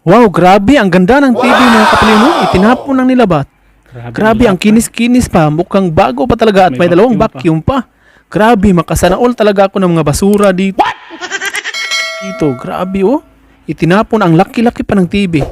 Wow, grabe. Ang ganda ng TV mga kapilino. Itinapon ng nilabat. Grabe, ang kinis-kinis pa. Mukhang bago pa talaga at may, May dalawang vacuum vacuum pa. Grabe, makasana all talaga ako ng mga basura dito. Dito, grabe oh. Itinapon ang laki-laki pa ng TV.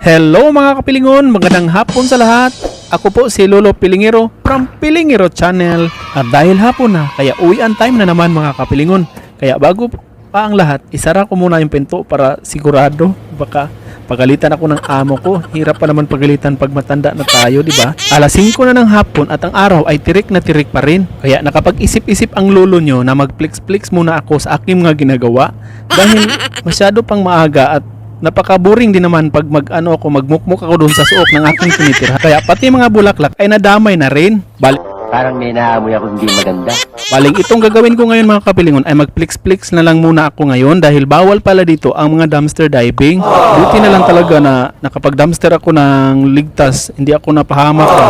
Hello mga kapilingon, magandang hapon sa lahat. Ako po si Lolo Pilingero from Pilingero Channel. At dahil hapon na, kaya uwian time na naman mga kapilingon. Kaya bago pa ang lahat, isara ko muna yung pinto para sigurado. Baka pagalitan ako ng amo ko. Hirap pa naman pagalitan pag matanda na tayo, di ba? Alas 5 na ng hapon at ang araw ay tirik na tirik pa rin. Kaya nakapag-isip-isip ang lolo nyo na mag-flex-flex muna ako sa aking mga ginagawa. Dahil masyado pang maaga at Napaka-boring din naman pag mag-ano ako, magmukmuk ako doon sa suok ng aking tinitira. Kaya pati mga bulaklak ay nadamay na rin. Bali, Parang may naamoy ako hindi maganda. baling itong gagawin ko ngayon mga kapilingon ay mag-flix-flix na lang muna ako ngayon dahil bawal pala dito ang mga dumpster diving. Buti na lang talaga na nakapag-dumpster ako ng ligtas, hindi ako napahamak pa.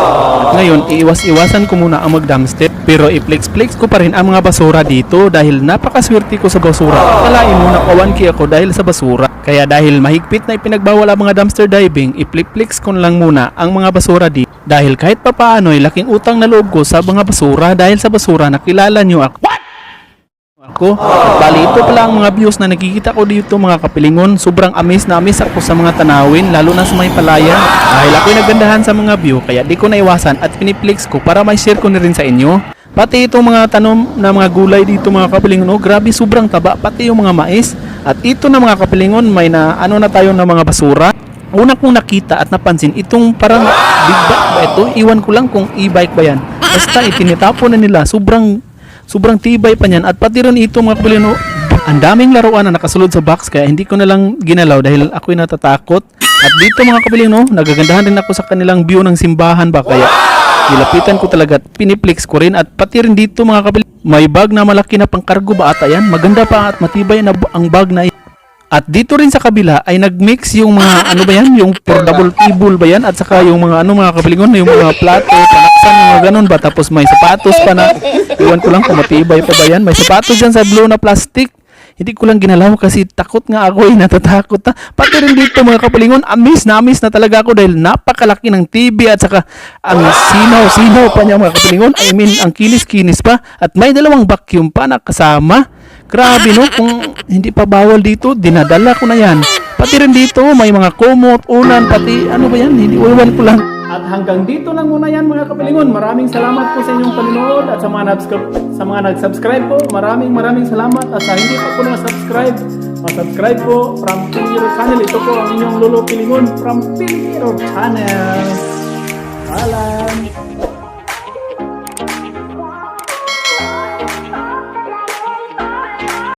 At ngayon, iiwas-iwasan ko muna ang mag-dumpster. Pero i-flix-flix ko pa rin ang mga basura dito dahil napakaswerte ko sa basura. Kalain mo na kawanki ako dahil sa basura. Kaya dahil mahigpit na ipinagbawal ang mga dumpster diving, i-flip-flix ko lang muna ang mga basura dito. Dahil kahit papaano ay laking utang na loob ko sa mga basura dahil sa basura nakilala nyo ako. Ako, at bali ito pala ang mga views na nakikita ko dito mga kapilingon. Sobrang amaze na amaze ako sa mga tanawin, lalo na sa may palayan. Dahil ako'y nagandahan sa mga view, kaya di ko naiwasan at piniplex ko para may share ko na rin sa inyo. Pati itong mga tanom na mga gulay dito mga kapilingon, oh, grabe sobrang taba, pati yung mga mais. At ito na mga kapilingon, may na ano na tayo ng mga basura. Una kong nakita at napansin, itong parang big bike ba ito? Iwan ko lang kung e-bike ba yan. Basta itinitapon na nila, sobrang sobrang tibay pa niyan. At pati rin ito mga kapilingon, ang daming laruan na nakasulod sa box kaya hindi ko na lang ginalaw dahil ako'y natatakot. At dito mga kapilingon, nagagandahan din ako sa kanilang view ng simbahan ba kaya Nilapitan ko talaga at piniplex ko rin at pati rin dito mga kapil may bag na malaki na pangkargo ba ata yan? Maganda pa at matibay na ang bag na yan. at dito rin sa kabila ay nagmix yung mga ano ba yan? Yung portable table ba yan? At saka yung mga ano mga kapilingon yung mga plato panaksan mga ganun ba? Tapos may sapatos pa na iwan ko lang kung matibay pa ba yan? May sapatos dyan sa blue na plastic hindi ko lang ginalaw kasi takot nga ako eh, natatakot na. Pati rin dito mga kapalingon, amis na amis na talaga ako dahil napakalaki ng TV at saka ang sinaw-sinaw pa niya mga kapalingon. I mean, ang kinis-kinis pa at may dalawang vacuum pa na kasama. Grabe no, kung hindi pa bawal dito, dinadala ko na yan. Pati rin dito, may mga kumot, unan, pati ano ba yan, hindi iwan ko lang. At hanggang dito lang muna yan mga kapilingon. Maraming salamat po sa inyong panonood at sa mga, sa mga nag-subscribe po. Maraming maraming salamat at sa hindi pa po na-subscribe, ma-subscribe po from Pilingiro Channel. Ito po ang inyong Lolo Pilingon from Pilingiro Channel. Paalam!